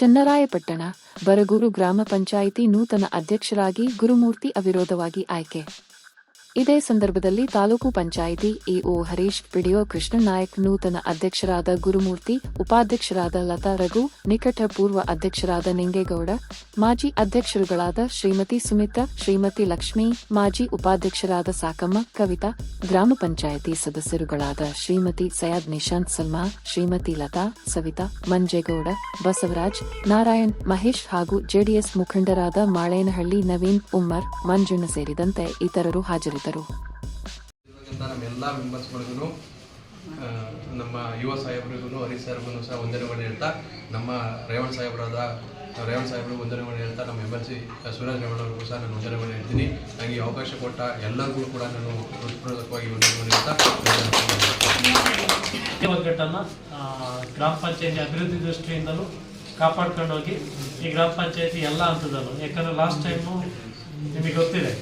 ಚನ್ನರಾಯಪಟ್ಟಣ ಬರಗೂರು ಗ್ರಾಮ ಪಂಚಾಯಿತಿ ನೂತನ ಅಧ್ಯಕ್ಷರಾಗಿ ಗುರುಮೂರ್ತಿ ಅವಿರೋಧವಾಗಿ ಆಯ್ಕೆ. ಇದೇ ಸಂದರ್ಭದಲ್ಲಿ ತಾಲೂಕು ಪಂಚಾಯಿತಿ ಇಒ ಹರೀಶ್ ಪಿಡಿಒ ಕೃಷ್ಣನಾಯಕ್, ನೂತನ ಅಧ್ಯಕ್ಷರಾದ ಗುರುಮೂರ್ತಿ, ಉಪಾಧ್ಯಕ್ಷರಾದ ಲತಾ ರಘು, ನಿಕಟ ಪೂರ್ವ ಅಧ್ಯಕ್ಷರಾದ ನಿಂಗೇಗೌಡ, ಮಾಜಿ ಅಧ್ಯಕ್ಷರುಗಳಾದ ಶ್ರೀಮತಿ ಸುಮಿತಾ ಶ್ರೀಮತಿ ಲಕ್ಷ್ಮಿ, ಮಾಜಿ ಉಪಾಧ್ಯಕ್ಷರಾದ ಸಾಕಮ್ಮ, ಕವಿತಾ, ಗ್ರಾಮ ಪಂಚಾಯಿತಿ ಸದಸ್ಯರುಗಳಾದ ಶ್ರೀಮತಿ ಸಯಾದ್ ನಿಶಾಂತ್ ಸಲ್ಮಾ, ಶ್ರೀಮತಿ ಲತಾ, ಸವಿತಾ, ಮಂಜೇಗೌಡ, ಬಸವರಾಜ್, ನಾರಾಯಣ್, ಮಹೇಶ್ ಹಾಗೂ ಜೆಡಿಎಸ್ ಮುಖಂಡರಾದ ಮಾಳೇನಹಳ್ಳಿ, ನವೀನ್, ಉಮ್ಮರ್, ಮಂಜುಣ್ಣ ಸೇರಿದಂತೆ ಇತರರು ಹಾಜರಿದ್ದರು. ಇರ್ತಕ್ಕಂಥ ನಮ್ಮ ಎಲ್ಲ ಮೆಂಬರ್ಸ್ಗಳಿಗೂ ನಮ್ಮ ಯುವ ಸಾಹೇಬರಿಗೂ ಹರೀಶ್ ಸಾಹೇಬ್ರಿಗೂ ಸಹ ವಂದನೆಗಳು ಹೇಳ್ತಾ ನಮ್ಮ ರೇವಣ್ ಸಾಹೇಬರಾದ ರೇವಣ್ ಸಾಹೇಬ್ರು ವಂದನೆಗಳು ಹೇಳ್ತಾ ನಮ್ಮ M L C Suresh Revan ಅವ್ರಿಗೂ ಸಹ ನಾನು ವಂದನೆಗಳು ಹೇಳ್ತೀನಿ. ನನಗೆ ಈ ಅವಕಾಶ ಕೊಟ್ಟ ಎಲ್ಲರಿಗೂ ಕೂಡ ನಾನು ಹೃತ್ಪೂರ್ವಕವಾಗಿ ವಂದನೆಗಳು ಹೇಳ್ತಾ ಈ ಒಗ್ಗಟ್ಟನ್ನು ಗ್ರಾಮ ಪಂಚಾಯತಿ ಅಭಿವೃದ್ಧಿ ದೃಷ್ಟಿಯಿಂದಲೂ ಕಾಪಾಡ್ಕೊಂಡೋಗಿ ಈ ಗ್ರಾಮ ಪಂಚಾಯತಿ ಎಲ್ಲ ಹಂತದಲ್ಲೂ ಯಾಕಂದರೆ ಲಾಸ್ಟ್ ಟೈಮು ನಿಮಗೆ ಗೊತ್ತಿದೆ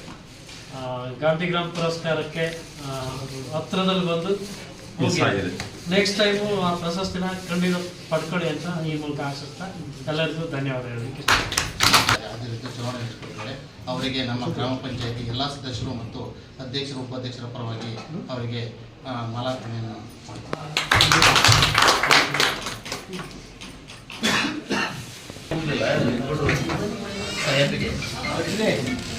ಆ, ಗಾಂಧಿ ಗ್ರಾಮ ಪುರಸ್ಕಾರಕ್ಕೆ ಹತ್ರದಲ್ಲಿ ಬಂದು ನೆಕ್ಸ್ಟ್ ಟೈಮು ಆ ಪ್ರಶಸ್ತಿನ ಖಂಡಿತ ಪಡ್ಕೊಳ್ಳಿ ಅಂತ ಈ ಮೂಲಕ ಆಶಿಸ್ತಾ ಎಲ್ಲರಿಗೂ ಧನ್ಯವಾದ ಹೇಳಲಿಕ್ಕೆ ಅದೇ ರೀತಿ ಚುನಾವಣೆ ಅವರಿಗೆ ನಮ್ಮ ಗ್ರಾಮ ಪಂಚಾಯತಿ ಎಲ್ಲ ಸದಸ್ಯರು ಮತ್ತು ಅಧ್ಯಕ್ಷರು ಉಪಾಧ್ಯಕ್ಷರ ಪರವಾಗಿ ಅವರಿಗೆ ಮಾಲಾರ್ಪಣೆಯನ್ನು ಮಾಡ್ತಾರೆ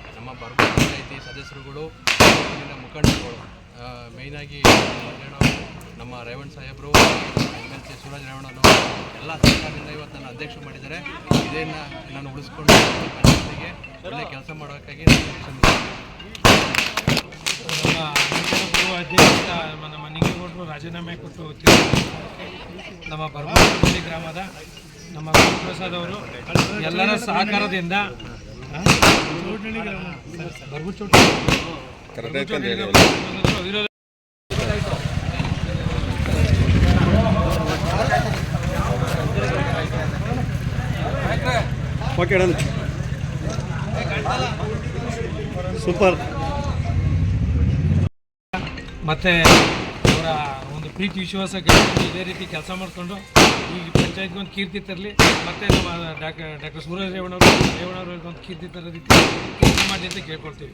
ನಮ್ಮ ಬರ್ಗ ಪಂಚಾಯಿತಿ ಸದಸ್ಯರುಗಳು ಇಲ್ಲಿನ ಮುಖಂಡರುಗಳು ಮೇಯ್ನಾಗಿ ನಮ್ಮ ರೇವಣ್ ಸಾಹೇಬರು ಎಂ ಎಲ್ ಸಿ ಸೂರಜ್ ರೇವಣ್ಣನವರು ಎಲ್ಲ ಸರ್ಕಾರದಿಂದ ಇವತ್ತು ನನ್ನ ಅಧ್ಯಕ್ಷ ಮಾಡಿದ್ದಾರೆ ಇದನ್ನು ನಾನು ಉಳಿಸ್ಕೊಂಡು ಪಂಚಾಯತಿಗೆ ಒಳ್ಳೆ ಕೆಲಸ ಮಾಡೋಕ್ಕಾಗಿ ನಮ್ಮ ನಮ್ಮ ರಾಜೀನಾಮೆ ಕೊಟ್ಟು ನಮ್ಮ ಬರ್ಮಿ ಗ್ರಾಮದ ನಮ್ಮ ಗುರುಪ್ರಸಾದ್ ಅವರು ಎಲ್ಲರ ಸಹಕಾರದಿಂದ ಸೂಪರ್ ಮತ್ತು ಅವರ ಒಂದು ಪ್ರೀತಿ ವಿಶ್ವಾಸ ಇದೇ ರೀತಿ ಕೆಲಸ ಮಾಡಿಕೊಂಡು ಈ ಪಂಚಾಯತ್ಗೆ ಒಂದು ಕೀರ್ತಿ ತರಲಿ, ಮತ್ತೆ ನಮ್ಮ ಡಾಕ್ಟರ್ ಡಾಕ್ಟರ್ ಸೂರಜ್ ರೇವಣ್ಣವರು ರೇವಣ್ಣವ್ರಿಗೆ ಒಂದು ಕೀರ್ತಿ ತರೋ ರೀತಿ ಕೆಲಸ ಮಾಡಿ ಅಂತ ಕೇಳ್ಕೊಳ್ತೀವಿ.